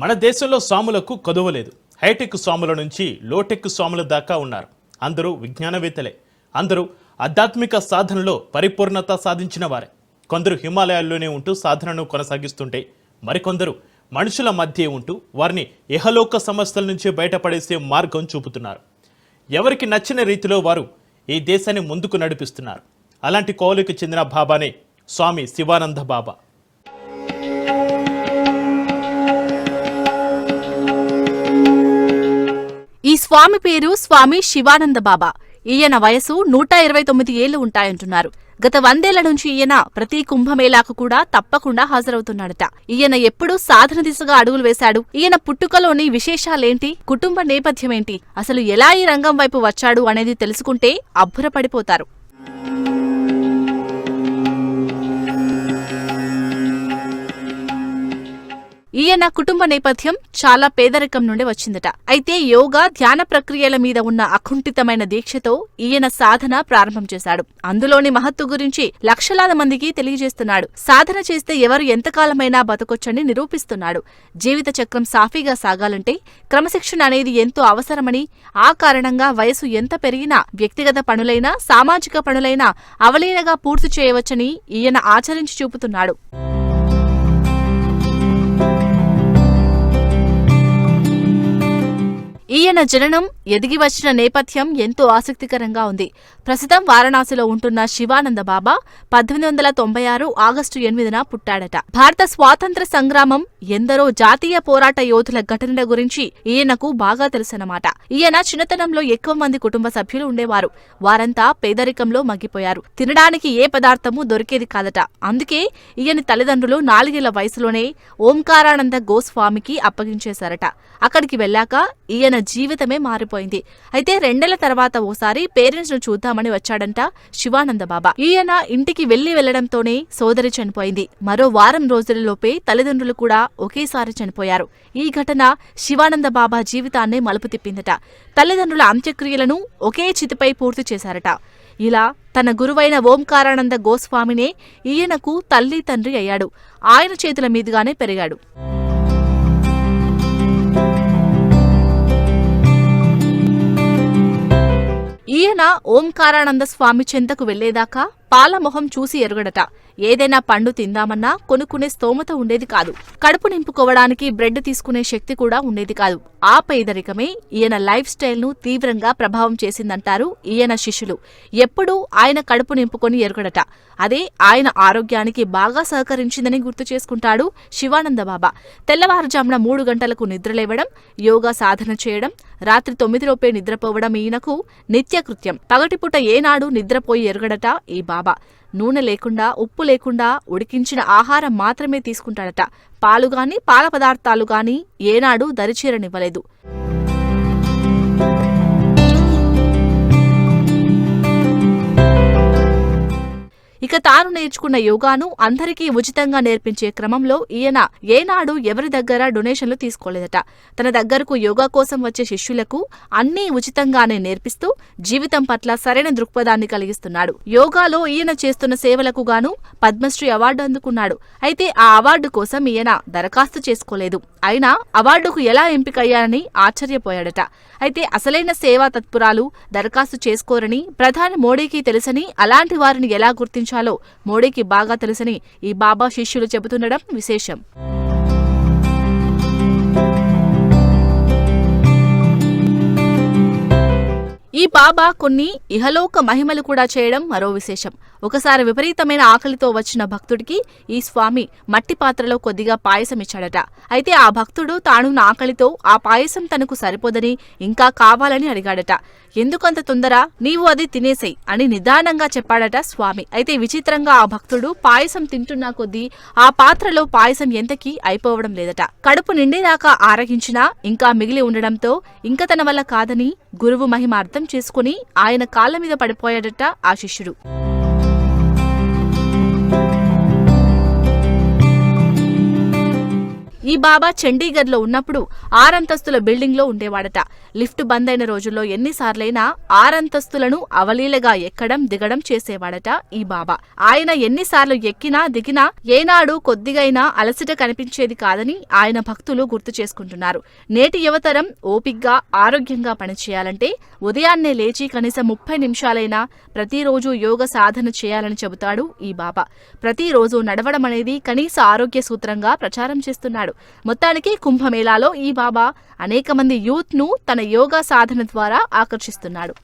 మన దేశంలో స్వాములకు కదువలేదు హైటెక్ స్వాముల నుంచి లోటెక్ స్వాముల దాకా ఉన్నారు. అందరూ విజ్ఞానవేత్తలే. అందరూ ఆధ్యాత్మిక సాధనలో పరిపూర్ణత సాధించిన వారే. కొందరు హిమాలయాల్లోనే ఉంటూ సాధనను కొనసాగిస్తుంటే మరికొందరు మనుషుల మధ్య ఉంటూ వారిని ఇహలోక సమస్యల నుంచి బయటపడేసే మార్గం చూపుతున్నారు. ఎవరికి నచ్చిన రీతిలో వారు ఈ దేశాన్ని ముందుకు నడిపిస్తున్నారు. అలాంటి కోవలకు చెందిన బాబానే స్వామి శివానంద బాబా. ఈ స్వామి పేరు స్వామి శివానంద బాబా. ఈయన వయసు నూట ఇరవై తొమ్మిది ఏళ్ళు ఉంటాయంటున్నారు. గత వందేళ్ళ నుంచి ఈయన ప్రతి కుంభమేళాకు కూడా తప్పకుండా హాజరవుతున్నాడట. ఈయన ఎప్పుడు సాధన దిశగా అడుగులు వేశాడు. ఈయన పుట్టుకలోని విశేషాలేంటి? కుటుంబ నేపథ్యమేంటి? అసలు ఎలా ఈ రంగం వైపు వచ్చాడు అనేది తెలుసుకుంటే అబ్బురపడిపోతారు. ఈయన కుటుంబ నేపథ్యం చాలా పేదరికం నుండి వచ్చిందట. అయితే యోగా ధ్యాన ప్రక్రియల మీద ఉన్న అకుంఠితమైన దీక్షతో ఈయన సాధన ప్రారంభం చేశాడు. అందులోని మహత్తు గురించి లక్షలాది మందికి తెలియజేస్తున్నాడు. సాధన చేస్తే ఎవరు ఎంతకాలమైనా బతకొచ్చని నిరూపిస్తున్నాడు. జీవిత చక్రం సాఫీగా సాగాలంటే క్రమశిక్షణ అనేది ఎంతో అవసరమని ఆ కారణంగా వయసు ఎంత పెరిగినా వ్యక్తిగత పనులైనా సామాజిక పనులైనా అవలీనగా పూర్తి చేయవచ్చని ఈయన ఆచరించి చూపుతున్నాడు. ఈయన జననం ఎదిగి వచ్చిన నేపథ్యం ఎంతో ఆసక్తికరంగా ఉంది. ప్రస్తుతం వారణాసిలో ఉంటున్న శివానంద బాబా పద్దెనిమిది వందల తొంభై ఆరు ఆగస్టు ఎనిమిదిన పుట్టాడట. భారత స్వాతంత్ర సంగ్రామం ఎందరో జాతీయ పోరాట యోధుల ఘటనల గురించి ఈయనకు బాగా తెలుసన్నమాట. ఈయన చిన్నతనంలో ఎక్కువ మంది కుటుంబ సభ్యులు ఉండేవారు. వారంతా పేదరికంలో మగ్గిపోయారు. తినడానికి ఏ పదార్థమూ దొరికేది కాదట. అందుకే ఈయన తల్లిదండ్రులు నాలుగేళ్ళ వయసులోనే ఓంకారానంద గోస్వామికి అప్పగించేశారట. అక్కడికి వెళ్ళాక ఈయన జీవితమే మారిపోయింది. అయితే రెండేళ్ళ తర్వాత ఓసారి పేరెంట్స్ను చూద్దామని వచ్చాడంట శివానంద బాబా. ఈయన ఇంటికి వెళ్ళి వెళ్ళడంతోనే సోదరి చనిపోయింది. మరో వారం రోజులలోపే తల్లిదండ్రులు కూడా ఒకేసారి చనిపోయారు. ఈ ఘటన శివానంద బాబా జీవితాన్నే మలుపు తిప్పిందట. తల్లిదండ్రుల అంత్యక్రియలను ఒకే చితిపై పూర్తి చేశారట. ఇలా తన గురువైన ఓంకారానంద గోస్వామినే ఈయనకు తల్లి తండ్రి అయ్యాడు. ఆయన చేతుల మీదుగానే పెరిగాడు. ఈయన ఓంకారానంద స్వామి చెంతకు వెళ్ళేదాకా పాలమొహం చూసి ఎరుగడట. ఏదైనా పండు తిందామన్నా కొనుక్కునే స్తోమత ఉండేది కాదు. కడుపు నింపుకోవడానికి బ్రెడ్ తీసుకునే శక్తి కూడా ఉండేది కాదు. ఆ పేదరికమే ఈయన లైఫ్ స్టైల్ను తీవ్రంగా ప్రభావం చేసిందంటారు ఈయన శిష్యులు. ఎప్పుడూ ఆయన కడుపు నింపుకొని ఎరుగడట. అదే ఆయన ఆరోగ్యానికి బాగా సహకరించిందని గుర్తు చేసుకుంటాడు శివానంద బాబా. తెల్లవారుజామున మూడు గంటలకు నిద్రలేవడం యోగా సాధన చేయడం రాత్రి తొమ్మిదిలోపే నిద్రపోవడం ఈయనకు నిత్యకృత్యం. పగటిపూట ఏనాడు నిద్రపోయి ఎరుగడట ఈ బాబా. నూనె లేకుండా ఉప్పు లేకుండా ఉడికించిన ఆహారం మాత్రమే తీసుకుంటాడట. పాలు గాని పాల పదార్థాలు గాని ఏనాడు దరిచేరనివ్వలేదు. ఇక తాను నేర్చుకున్న యోగాను అందరికీ ఉచితంగా నేర్పించే క్రమంలో ఈయన ఏనాడు ఎవరి దగ్గర డొనేషన్లు తీసుకోలేదట. తన దగ్గరకు యోగా కోసం వచ్చే శిష్యులకు అన్నీ ఉచితంగానే నేర్పిస్తూ జీవితం పట్ల సరైన దృక్పథాన్ని కలిగిస్తున్నాడు. యోగాలో ఈయన చేస్తున్న సేవలకు గాను పద్మశ్రీ అవార్డు అందుకున్నాడు. అయితే ఆ అవార్డు కోసం ఈయన దరఖాస్తు చేసుకోలేదు. అయినా అవార్డుకు ఎలా ఎంపికయ్యారని ఆశ్చర్యపోయాడట. అయితే అసలైన సేవా తత్పురాలు దరఖాస్తు చేసుకోరని ప్రధాని మోడీకి తెలుసని అలాంటి వారిని ఎలా గుర్తించాలో మోడీకి బాగా తెలుసని ఈ బాబా శిష్యులు చెబుతుండడం విశేషం. ఈ బాబా కొన్ని ఇహలోక మహిమలు కూడా చేయడం మరో విశేషం. ఒకసారి విపరీతమైన ఆకలితో వచ్చిన భక్తుడికి ఈ స్వామి మట్టి పాత్రలో కొద్దిగా పాయసం ఇచ్చాడట. అయితే ఆ భక్తుడు తానున్న ఆకలితో ఆ పాయసం తనకు సరిపోదని ఇంకా కావాలని అడిగాడట. ఎందుకంత తొందర? నీవు అది తినేసేయ్ అని నిదానంగా చెప్పాడట స్వామి. అయితే విచిత్రంగా ఆ భక్తుడు పాయసం తింటున్నా కొద్దీ ఆ పాత్రలో పాయసం ఎంతకీ అయిపోవడం లేదట. కడుపు నిండేదాకా ఆరగించినా ఇంకా మిగిలి ఉండడంతో ఇంక తన వల్ల కాదని గురువు మహిమ అర్థం చేసుకుని ఆయన కాళ్ళ మీద పడిపోయాడట ఆ శిష్యుడు. ఈ బాబా చండీగఢ్లో ఉన్నప్పుడు ఆరంతస్తుల బిల్డింగ్లో ఉండేవాడట. లిఫ్ట్ బంద్ అయిన రోజుల్లో ఎన్నిసార్లైనా ఆరంతస్తులను అవలీలగా ఎక్కడం దిగడం చేసేవాడట ఈ బాబా. ఆయన ఎన్నిసార్లు ఎక్కినా దిగినా ఏనాడు కొద్దిగైనా అలసట కనిపించేది కాదని ఆయన భక్తులు గుర్తు చేసుకుంటున్నారు. నేటి యువతరం ఓపిగ్గా ఆరోగ్యంగా పనిచేయాలంటే ఉదయాన్నే లేచి కనీసం ముప్పై నిమిషాలైనా ప్రతిరోజు యోగ సాధన చేయాలని చెబుతాడు ఈ బాబా. ప్రతిరోజు నడవడం అనేది కనీస ఆరోగ్య సూత్రంగా ప్రచారం చేస్తున్నాడు. మొత్తానికి కుంభమేళాలో ఈ బాబా అనేక మంది యూత్ను తన యోగా సాధన ద్వారా ఆకర్షిస్తున్నాడు.